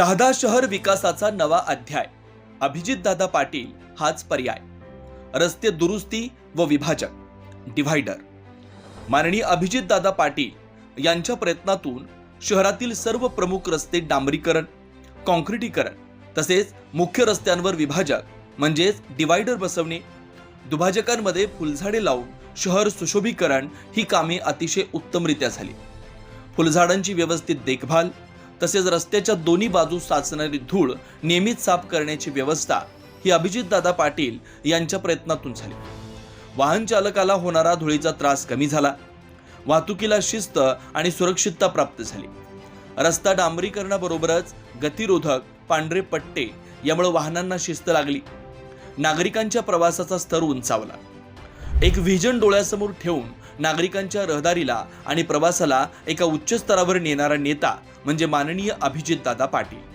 शहादा शहर विकासाचा नवा अध्याय. अभिजितदादा पाटील हाच पर्याय. रस्ते दुरुस्ती व विभाजक डिव्हायडर. माननीय अभिजितदादा पाटील यांच्या प्रयत्नातून शहरातील सर्व प्रमुख रस्ते डांबरीकरण कॉन्क्रिटीकरण तसेच मुख्य रस्त्यांवर विभाजक म्हणजेच डिव्हायडर बसवणे दुभाजकांमध्ये फुलझाडे लावून शहर सुशोभीकरण ही कामे अतिशय उत्तमरित्या झाली. फुलझाडांची व्यवस्थित देखभाल तसेच रस्त्याच्या दोन्ही बाजू साचणारी धूळ नियमित साफ करण्याची व्यवस्था ही अभिजितदादा पाटील यांच्या प्रयत्नातून झाली. वाहन चालकाला होणारा धुळीचा त्रास कमी झाला. वाहतुकीला शिस्त आणि सुरक्षितता प्राप्त झाली. रस्ता डांबरीकरणाबरोबरच गतिरोधक पांढरे पट्टे यामुळे वाहनांना शिस्त लागली. नागरिकांच्या प्रवासाचा स्तर उंचावला. एक व्हिजन डोळ्यासमोर ठेवून नागरिकांच्या रहदारीला आणि प्रवासाला एका उच्च स्तरावर नेणारा नेता म्हणजे माननीय अभिजितदादा पाटील.